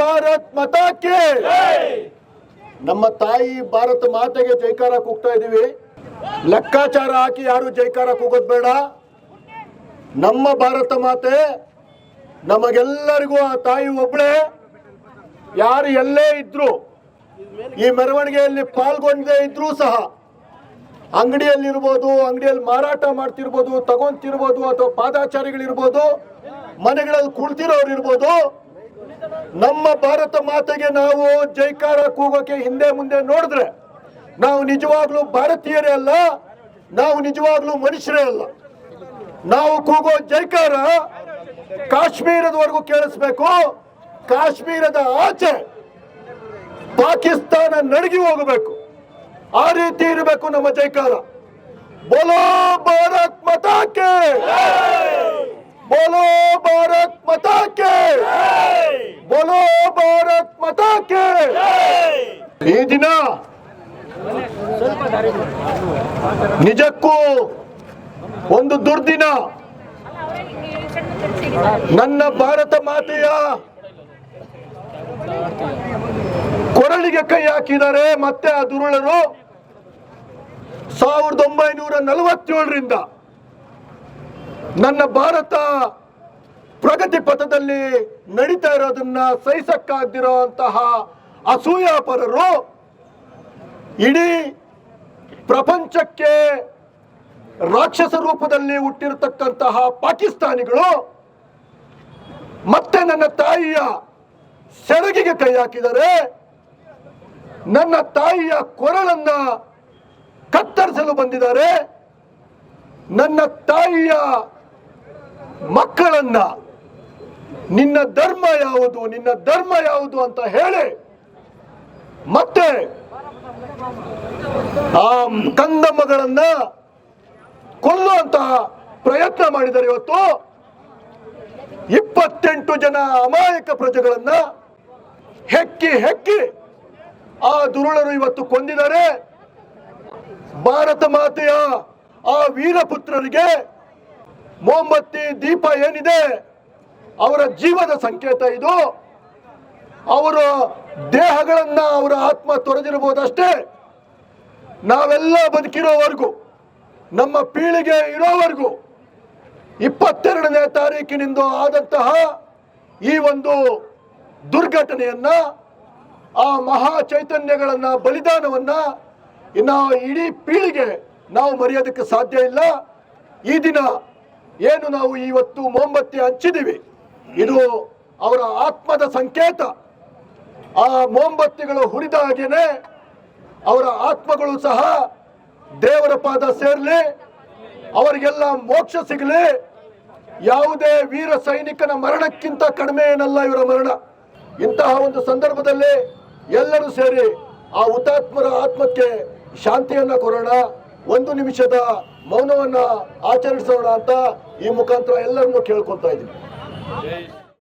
ಭಾರತ್ ಮತಾಕ್ಕೆ ನಮ್ಮ ತಾಯಿ ಭಾರತ ಮಾತೆಗೆ ಜೈಕಾರ ಕೂಗ್ತಾ ಇದೀವಿ ಲೆಕ್ಕಾಚಾರ ಹಾಕಿ ಯಾರು ಜೈಕಾರ ಕೂಗೋದ್ ಬೇಡ. ನಮ್ಮ ಭಾರತ ಮಾತೆ ನಮಗೆಲ್ಲರಿಗೂ ಆ ತಾಯಿ ಒಬ್ಳೆ. ಯಾರು ಎಲ್ಲೇ ಇದ್ರು ಈ ಮೆರವಣಿಗೆಯಲ್ಲಿ ಪಾಲ್ಗೊಂಡೇ ಇದ್ರೂ ಸಹ ಅಂಗಡಿಯಲ್ಲಿರ್ಬೋದು ಅಂಗಡಿಯಲ್ಲಿ ಮಾರಾಟ ಮಾಡ್ತಿರ್ಬೋದು ತಗೊಂತಿರ್ಬೋದು ಅಥವಾ ಪಾದಾಚಾರಿಗಳಿರ್ಬೋದು ಮನೆಗಳಲ್ಲಿ ಕುಳ್ತಿರೋರು ಇರ್ಬೋದು ನಮ್ಮ ಭಾರತ ಮಾತೆಗೆ ನಾವು ಜೈಕಾರ ಕೂಗೋಕೆ ಹಿಂದೆ ಮುಂದೆ ನೋಡಿದ್ರೆ ನಾವು ನಿಜವಾಗ್ಲೂ ಭಾರತೀಯರೇ ಅಲ್ಲ, ನಾವು ನಿಜವಾಗ್ಲೂ ಮನುಷ್ಯರೇ ಅಲ್ಲ. ನಾವು ಕೂಗೋ ಜೈಕಾರ ಕಾಶ್ಮೀರದವರೆಗೂ ಕೇಳಿಸ್ಬೇಕು. ಕಾಶ್ಮೀರದ ಆಚೆ ಪಾಕಿಸ್ತಾನ ನಡಗಿ ಹೋಗಬೇಕು. ಆ ರೀತಿ ಇರಬೇಕು ನಮ್ಮ ಜೈಕಾರ. ಬೋಲೋ ಭಾರತ್ ಮತಾಕೆ ಬೋಲೋ ಭಾರತ್ ಮತಾಕೆ ಮತಾಕೆ ಈ ದಿನ ನಿಜಕ್ಕೂ ಒಂದು ದುರ್ದಿನ ನನ್ನ ಭಾರತ ಮಾತೆಯ ಕೊರಳಿಗೆ ಕೈ ಹಾಕಿದರೆ ಮತ್ತೆ ಆ ದುರುಳರು ಸಾವಿರದ ಒಂಬೈನೂರ ನಲವತ್ತೇಳರಿಂದ ನನ್ನ ಭಾರತ ಪಥದಲ್ಲಿ ನಡೀತಾ ಇರೋದನ್ನ ಸಹಿಸಕ್ಕಾಗ್ದಿರೋಂತಹ ಅಸೂಯಾಪರರು ಇಡೀ ಪ್ರಪಂಚಕ್ಕೆ ರಾಕ್ಷಸ ರೂಪದಲ್ಲಿ ಹುಟ್ಟಿರತಕ್ಕಂತಹ ಪಾಕಿಸ್ತಾನಿಗಳು ಮತ್ತೆ ನನ್ನ ತಾಯಿಯ ಸೆರಗಿಗೆ ಕೈ ಹಾಕಿದರೆ ನನ್ನ ತಾಯಿಯ ಕೊರಳನ್ನ ಕತ್ತರಿಸಲು ಬಂದಿದ್ದಾರೆ. ನನ್ನ ತಾಯಿಯ ಮಕ್ಕಳನ್ನ ನಿನ್ನ ಧರ್ಮ ಯಾವುದು, ನಿನ್ನ ಧರ್ಮ ಯಾವುದು ಅಂತ ಹೇಳಿ. ಮತ್ತೆ ಆ ಕಂದಮ್ಮಗಳನ್ನ ಕೊಲ್ಲುವಂತಹ ಪ್ರಯತ್ನ ಮಾಡಿದರೆ ಇವತ್ತು. ಇಪ್ಪತ್ತೆಂಟು ಜನ ಅಮಾಯಕ ಪ್ರಜೆಗಳನ್ನ ಹೆಕ್ಕಿ ಹೆಕ್ಕಿ ಆ ದುರುಳರು ಇವತ್ತು ಕೊಂದಿದ್ದಾರೆ. ಭಾರತ ಮಾತೆಯ ಆ ವೀರಪುತ್ರರಿಗೆ ಮೊಂಬತ್ತಿ ದೀಪ ಏನಿದೆ? ಅವರ ಜೀವದ ಸಂಕೇತ ಇದು. ಅವರ ದೇಹಗಳನ್ನ ಅವರ ಆತ್ಮ ತೊರೆದಿರಬಹುದಷ್ಟೇ. ನಾವೆಲ್ಲ ಬದುಕಿರೋವರೆಗೂ, ನಮ್ಮ ಪೀಳಿಗೆ ಇರೋವರೆಗೂ ಇಪ್ಪತ್ತೆರಡನೇ ತಾರೀಕಿನಿಂದ ಆದಂತಹ ಈ ಒಂದು ದುರ್ಘಟನೆಯನ್ನ, ಆ ಮಹಾ ಚೈತನ್ಯಗಳನ್ನ, ಬಲಿದಾನವನ್ನ ಇನ್ನು ಇಡೀ ಪೀಳಿಗೆ ನಾವು ಮರೆಯೋದಕ್ಕೆ ಸಾಧ್ಯ ಇಲ್ಲ. ಈ ದಿನ ಏನು ನಾವು ಇವತ್ತು ಮೊಂಬತ್ತಿ ಹಂಚಿದೀವಿ ಇದು ಅವರ ಆತ್ಮದ ಸಂಕೇತ. ಆ ಮೋಂಬತ್ತಿಗಳು ಹುರಿದ ಹಾಗೇನೆ ಅವರ ಆತ್ಮಗಳು ಸಹ ದೇವರ ಪಾದ ಸೇರಲಿ, ಅವರಿಗೆಲ್ಲ ಮೋಕ್ಷ ಸಿಗಲಿ. ಯಾವುದೇ ವೀರ ಸೈನಿಕನ ಮರಣಕ್ಕಿಂತ ಕಡಿಮೆ ಏನಲ್ಲ ಇವರ ಮರಣ. ಇಂತಹ ಒಂದು ಸಂದರ್ಭದಲ್ಲಿ ಎಲ್ಲರೂ ಸೇರಿ ಆ ಹುತಾತ್ಮರ ಆತ್ಮಕ್ಕೆ ಶಾಂತಿಯನ್ನ ಕೊಡೋಣ, ಒಂದು ನಿಮಿಷದ ಮೌನವನ್ನ ಆಚರಿಸೋಣ ಅಂತ ಈ ಮುಖಾಂತರ ಎಲ್ಲರನ್ನೂ ಕೇಳ್ಕೊಳ್ತಾ ಇದ್ದೀನಿ. জয়